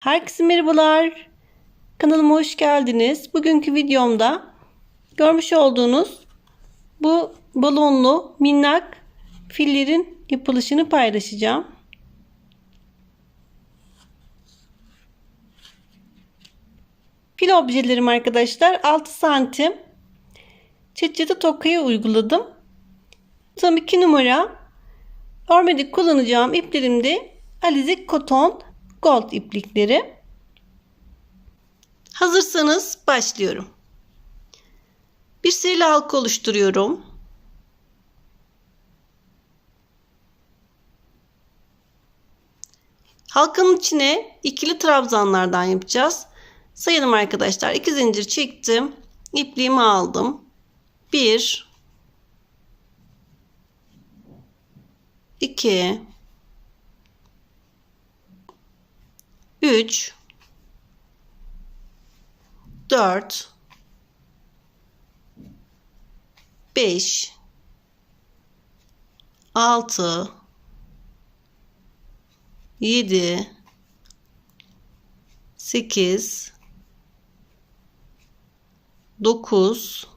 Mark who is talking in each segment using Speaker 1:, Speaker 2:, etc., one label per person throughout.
Speaker 1: Herkese merhabalar. Kanalıma hoş geldiniz. Bugünkü videomda görmüş olduğunuz bu balonlu minnak fillerin yapılışını paylaşacağım. Fil objelerim arkadaşlar 6 santim çıtı tokaya uyguladım. Tam 2 numara örmede kullanacağım iplerim de Alize Koton Gold iplikleri. Hazırsanız başlıyorum. Bir seri halka oluşturuyorum. Halkanın içine ikili trabzanlardan yapacağız. Sayalım arkadaşlar. 2 zincir çektim. İpliğimi aldım. 1 2 3 4 5 6 7 8 9 10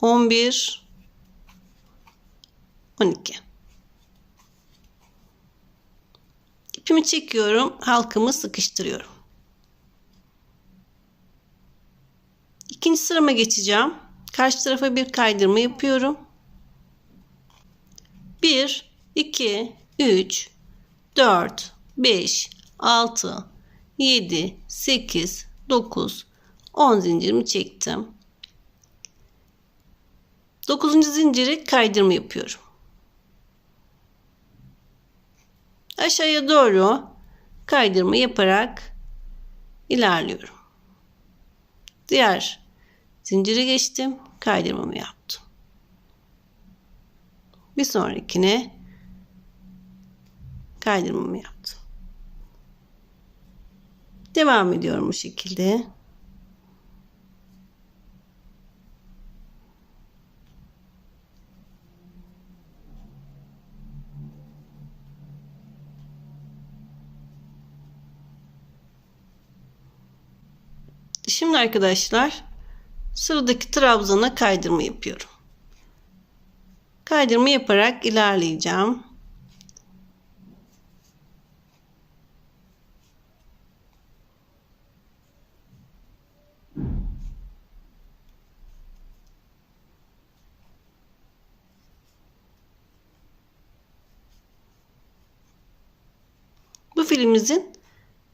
Speaker 1: 11 12 İpimi çekiyorum. Halkamı sıkıştırıyorum. İkinci sırama geçeceğim. Karşı tarafa bir kaydırma yapıyorum. 1 2 3 4 5 6 7 8 9 10 zincirimi çektim. 9. zinciri kaydırma yapıyorum. Aşağıya doğru kaydırma yaparak ilerliyorum. Diğer zinciri geçtim. Kaydırmamı yaptım. Bir sonrakine kaydırmamı yaptım. Devam ediyorum bu şekilde. Şimdi arkadaşlar sıradaki trabzana kaydırma yapıyorum. Kaydırma yaparak ilerleyeceğim. Bu filimizin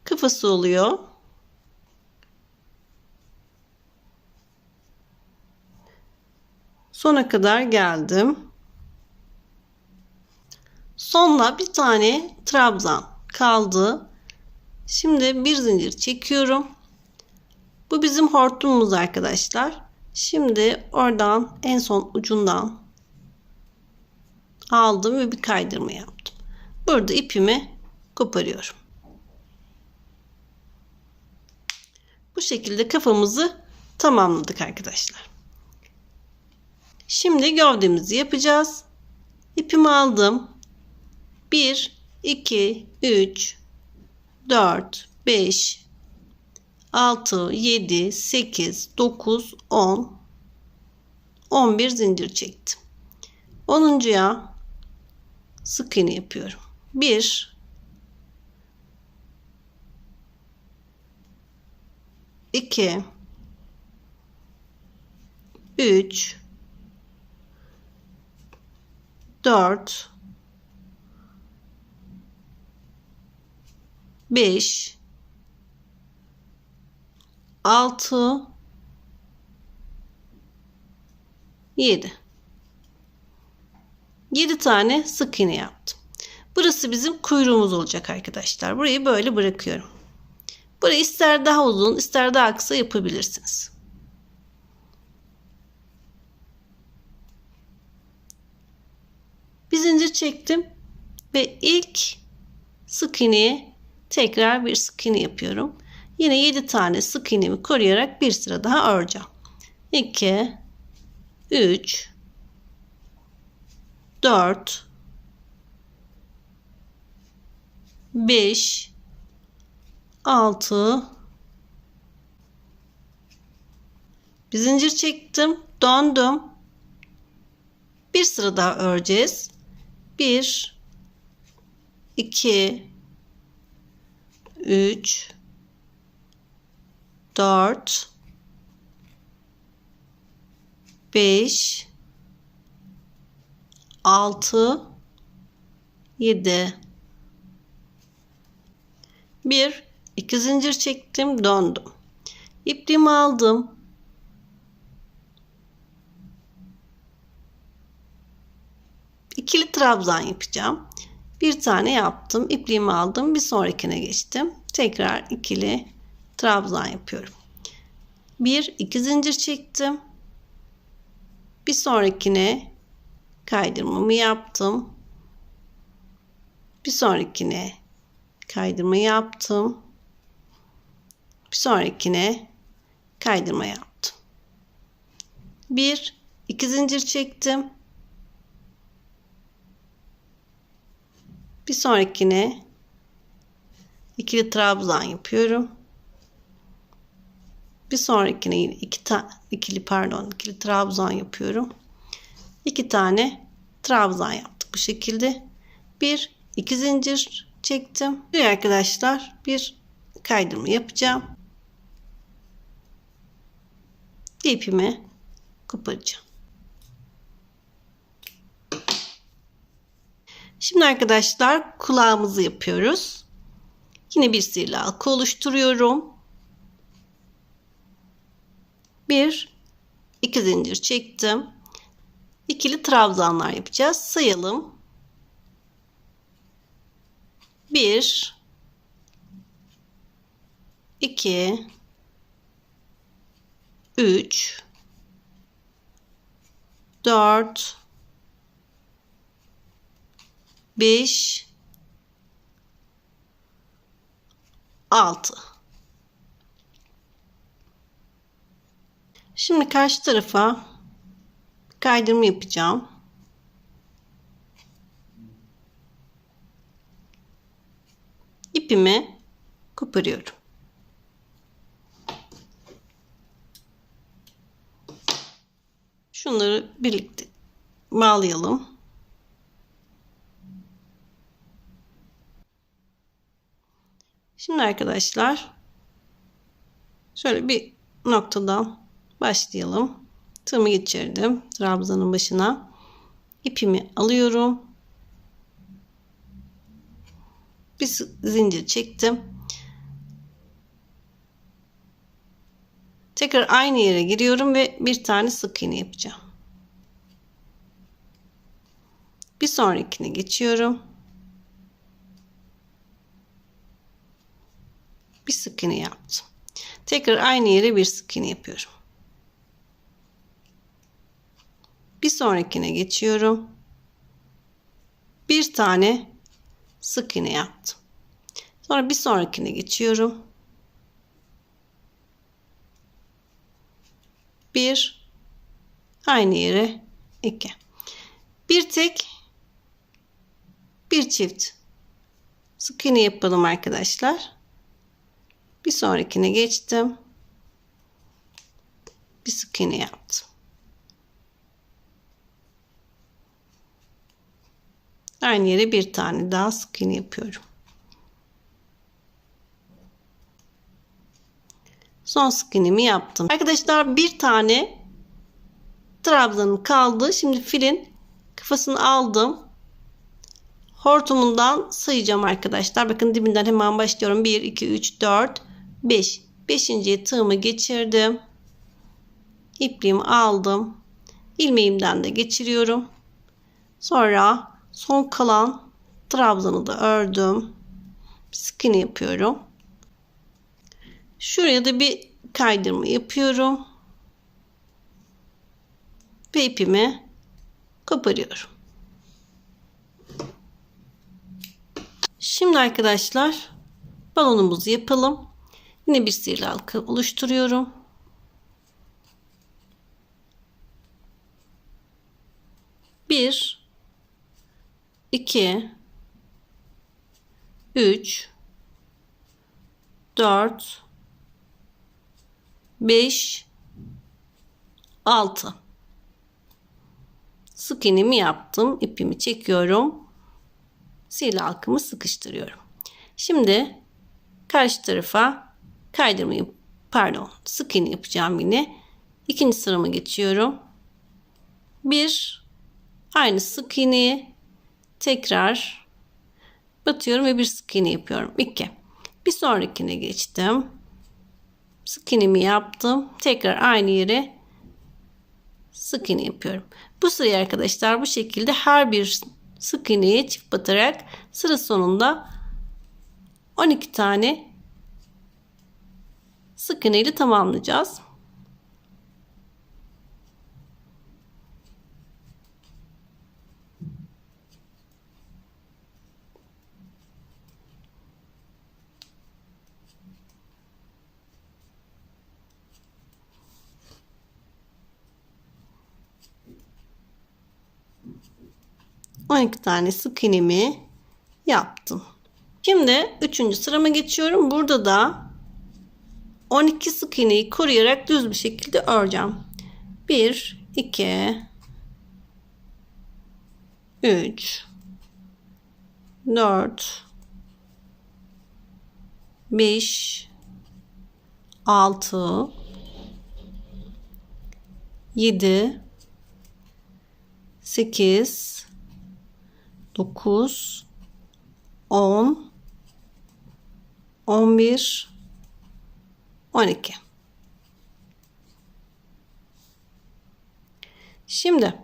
Speaker 1: kafası oluyor. Sona kadar geldim. Sonla bir tane trabzan kaldı. Şimdi bir zincir çekiyorum. Bu bizim hortumumuz arkadaşlar. Şimdi oradan en son ucundan aldım ve bir kaydırma yaptım. Burada ipimi koparıyorum. Bu şekilde kafamızı tamamladık arkadaşlar. Şimdi gövdemizi yapacağız. İpimi aldım. 1, 2, 3, 4, 5, 6, 7, 8, 9, 10, 11 zincir çektim. 10.ya sık iğne yapıyorum. 1 2 3 4 5 6 7 7 tane sık iğne yaptım. Burası bizim kuyruğumuz olacak arkadaşlar. Burayı böyle bırakıyorum. Burayı ister daha uzun ister daha kısa yapabilirsiniz. Bir zincir çektim ve ilk sık iğneye tekrar bir sık iğne yapıyorum. Yine 7 tane sık iğnemi koruyarak bir sıra daha öreceğim. 2 3 4 5 6 bir zincir çektim döndüm bir sıra daha öreceğiz 1 2 3 4 5 6 7 1 2 zincir çektim döndüm. İpliğimi aldım ikili trabzan yapacağım. Bir tane yaptım ipliğimi aldım bir sonrakine geçtim. Tekrar ikili trabzan yapıyorum. Bir iki zincir çektim. Bir sonrakine kaydırmamı yaptım. Bir sonrakine kaydırma yaptım. Bir sonrakine kaydırma yaptım. Bir iki zincir çektim bir sonrakine ikili trabzan yapıyorum. Bir sonrakine yine iki tane ikili pardon ikili trabzan yapıyorum. İki tane trabzan yaptık bu şekilde. Bir iki zincir çektim. Bir arkadaşlar bir kaydırma yapacağım. İpimi koparacağım Şimdi arkadaşlar kulağımızı yapıyoruz. Yine bir sihirli halka oluşturuyorum. Bir, iki zincir çektim. İkili trabzanlar yapacağız. Sayalım. Bir, iki, üç, dört, 5 6 Şimdi karşı tarafa kaydırma yapacağım. İpimi koparıyorum. Şunları birlikte bağlayalım. Şimdi arkadaşlar şöyle bir noktadan başlayalım. Tığımı geçirdim trabzanın başına. İpimi alıyorum. Bir zincir çektim. Tekrar aynı yere giriyorum ve bir tane sık iğne yapacağım. Bir sonrakine geçiyorum. Bir sık iğne yaptım. Tekrar aynı yere bir sık iğne yapıyorum. Bir sonrakine geçiyorum. Bir tane sık iğne yaptım. Sonra bir sonrakine geçiyorum. Bir aynı yere iki. Bir tek bir çift sık iğne yapalım arkadaşlar. Bir sonrakine geçtim. Bir sık iğne yaptım. Aynı yere bir tane daha sık iğne yapıyorum. Son sık iğnemi yaptım. Arkadaşlar bir tane trabzanım kaldı. Şimdi filin kafasını aldım hortumundan sayacağım arkadaşlar. Bakın dibinden hemen başlıyorum. 1, 2, 3, 4, 5. 5. tığımı geçirdim. İpliğimi aldım. ilmeğimden de geçiriyorum. Sonra son kalan trabzanı da ördüm. Sık iğne yapıyorum. Şuraya da bir kaydırma yapıyorum. Ve ipimi koparıyorum. Şimdi arkadaşlar balonumuzu yapalım. Yine bir sihirli halka oluşturuyorum. Bir, 2 3 4 5 6 sık iğnemi yaptım ipimi çekiyorum. Sil halkımı sıkıştırıyorum. Şimdi karşı tarafa kaydırmayı pardon sık iğne yapacağım yine. İkinci sırama geçiyorum. Bir aynı sık iğneyi tekrar batıyorum ve bir sık iğne yapıyorum. 2 bir sonrakine geçtim. Sık iğnemi yaptım. Tekrar aynı yere sık iğne yapıyorum. Bu sırayı arkadaşlar bu şekilde her bir sık iğneye çift batarak sıra sonunda 12 tane sık iğne ile tamamlayacağız. On iki tane sık iğnemi yaptım. Şimdi üçüncü sırama geçiyorum. Burada da 12 sık iğneyi koruyarak düz bir şekilde öreceğim. 1 2 3 4 5 6 7 8 9 10 11 12 Şimdi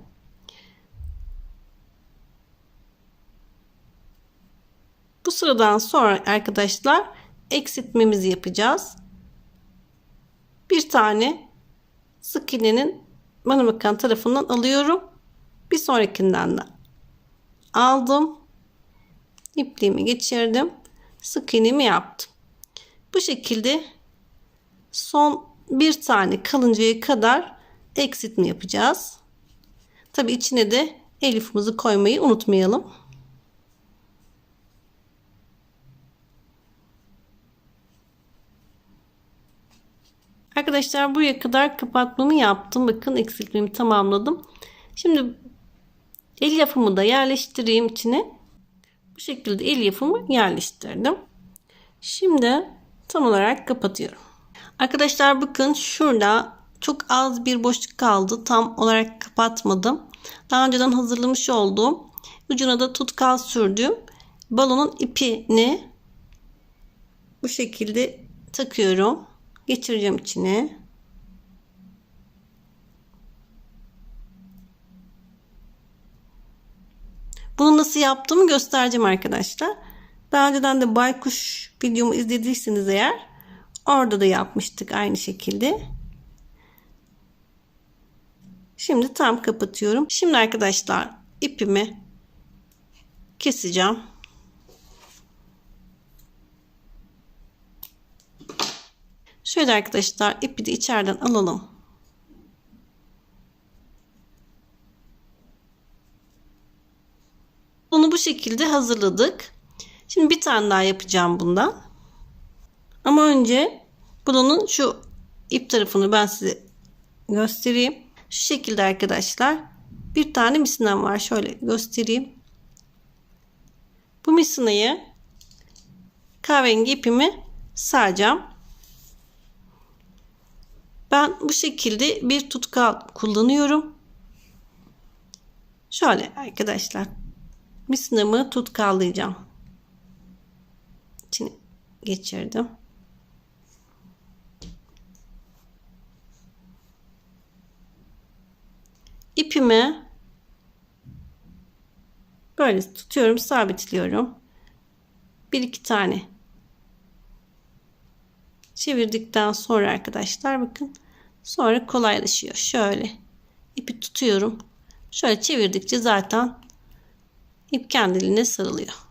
Speaker 1: bu sıradan sonra arkadaşlar eksiltmemizi yapacağız. Bir tane sık iğnenin bana tarafından alıyorum. Bir sonrakinden de aldım. İpliğimi geçirdim. Sık iğnemi yaptım. Bu şekilde son bir tane kalıncaya kadar eksiltme yapacağız. Tabi içine de elifimizi koymayı unutmayalım. Arkadaşlar buraya kadar kapatmamı yaptım. Bakın eksiltmemi tamamladım. Şimdi el yapımı da yerleştireyim içine. Bu şekilde el yapımı yerleştirdim. Şimdi tam olarak kapatıyorum. Arkadaşlar bakın şurada çok az bir boşluk kaldı. Tam olarak kapatmadım. Daha önceden hazırlamış olduğum ucuna da tutkal sürdüğüm balonun ipini bu şekilde takıyorum. Geçireceğim içine. Bunu nasıl yaptığımı göstereceğim arkadaşlar. Daha önceden de baykuş videomu izlediyseniz eğer orada da yapmıştık aynı şekilde. Şimdi tam kapatıyorum. Şimdi arkadaşlar ipimi keseceğim. Şöyle arkadaşlar ipi de içeriden alalım. Bunu bu şekilde hazırladık. Şimdi bir tane daha yapacağım bundan. Ama önce bunun şu ip tarafını ben size göstereyim. Şu şekilde arkadaşlar. Bir tane misinem var. Şöyle göstereyim. Bu misinayı kahverengi ipimi saracağım. Ben bu şekilde bir tutkal kullanıyorum. Şöyle arkadaşlar misinamı tutkallayacağım. İçine geçirdim. İpimi böyle tutuyorum, sabitliyorum. Bir iki tane çevirdikten sonra arkadaşlar bakın sonra kolaylaşıyor. Şöyle ipi tutuyorum. Şöyle çevirdikçe zaten ip kendiliğine sarılıyor.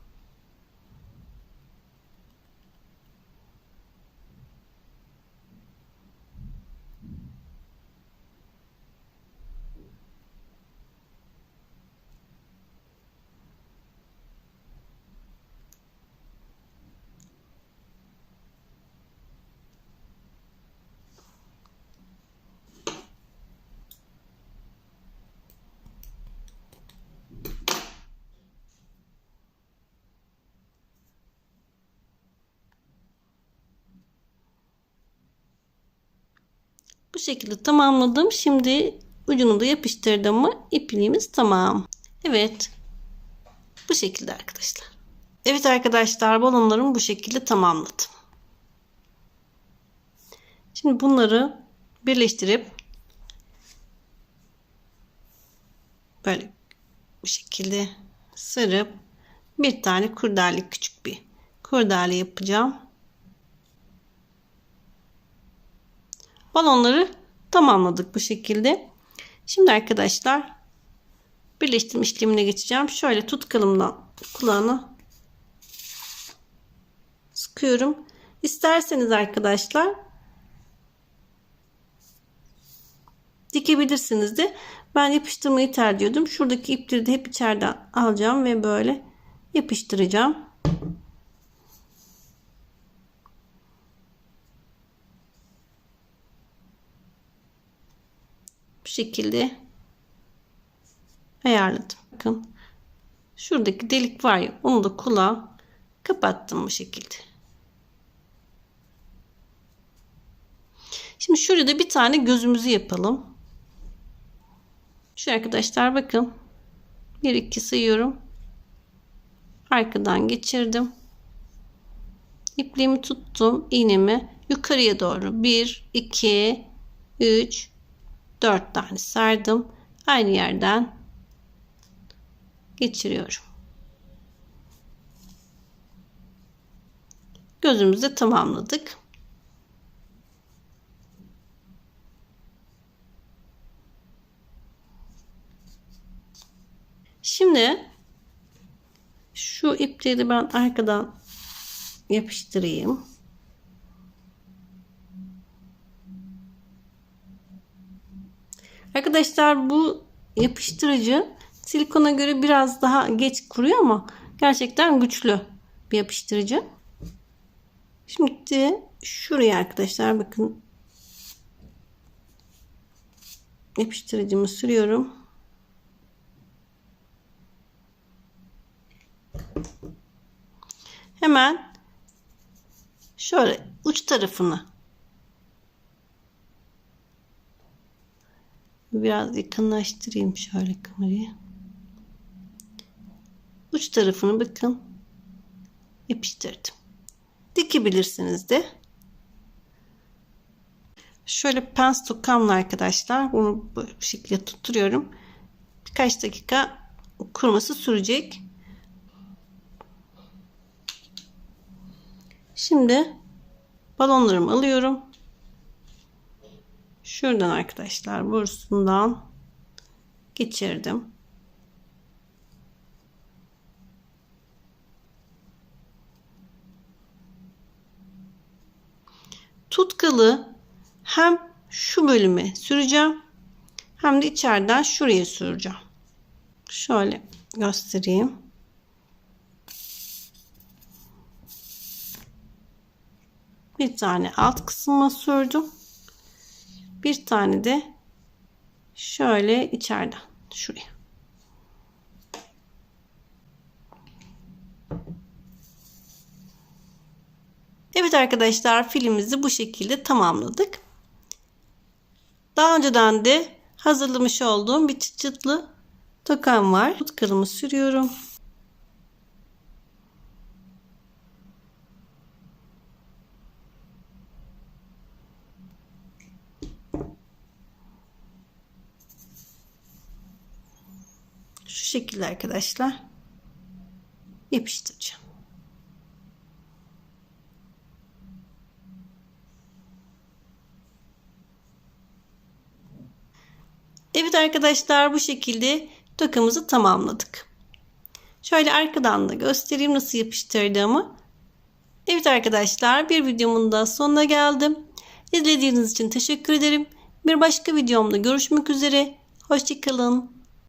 Speaker 1: Bu şekilde tamamladım. Şimdi ucunu da yapıştırdım mı ipliğimiz tamam. Evet. Bu şekilde arkadaşlar. Evet arkadaşlar balonlarımı bu şekilde tamamladım. Şimdi bunları birleştirip böyle bu şekilde sarıp bir tane kurdale küçük bir kurdale yapacağım. Balonları tamamladık bu şekilde. Şimdi arkadaşlar birleştirme işlemine geçeceğim. Şöyle tutkalımdan kulağına sıkıyorum. İsterseniz arkadaşlar dikebilirsiniz de ben yapıştırmayı tercih ediyordum. Şuradaki ipleri de hep içeriden alacağım ve böyle yapıştıracağım. Şekilde ayarladım. Bakın şuradaki delik var ya onu da kulağa kapattım bu şekilde. Şimdi şurada bir tane gözümüzü yapalım. Şu arkadaşlar bakın. 1 2 sayıyorum. Arkadan geçirdim. İpliğimi tuttum. iğnemi yukarıya doğru 1 2 3 4 tane sardım. Aynı yerden geçiriyorum. Gözümüzü tamamladık. Şimdi şu ipleri ben arkadan yapıştırayım. Arkadaşlar bu yapıştırıcı silikona göre biraz daha geç kuruyor ama gerçekten güçlü bir yapıştırıcı. Şimdi şuraya arkadaşlar bakın yapıştırıcımı sürüyorum. Hemen şöyle uç tarafını biraz yakınlaştırayım şöyle kamerayı. Uç tarafını bakın yapıştırdım. Dikebilirsiniz de. Şöyle pens tokamla arkadaşlar bunu bu şekilde tutturuyorum. Birkaç dakika kuruması sürecek. Şimdi balonlarımı alıyorum. Şuradan arkadaşlar borusundan geçirdim. Tutkalı hem şu bölüme süreceğim hem de içeriden şuraya süreceğim. Şöyle göstereyim. bir tane alt kısmına sürdüm. Bir tane de şöyle içeriden şuraya. Evet arkadaşlar filmimizi bu şekilde tamamladık. Daha önceden de hazırlamış olduğum bir çıt çıtlı tokam var. Tutkalımı sürüyorum. Şu şekilde arkadaşlar yapıştıracağım. Evet arkadaşlar bu şekilde tokamızı tamamladık. Şöyle arkadan da göstereyim nasıl yapıştırdığımı. Evet arkadaşlar bir videomun da sonuna geldim. İzlediğiniz için teşekkür ederim. Bir başka videomda görüşmek üzere. Hoşçakalın.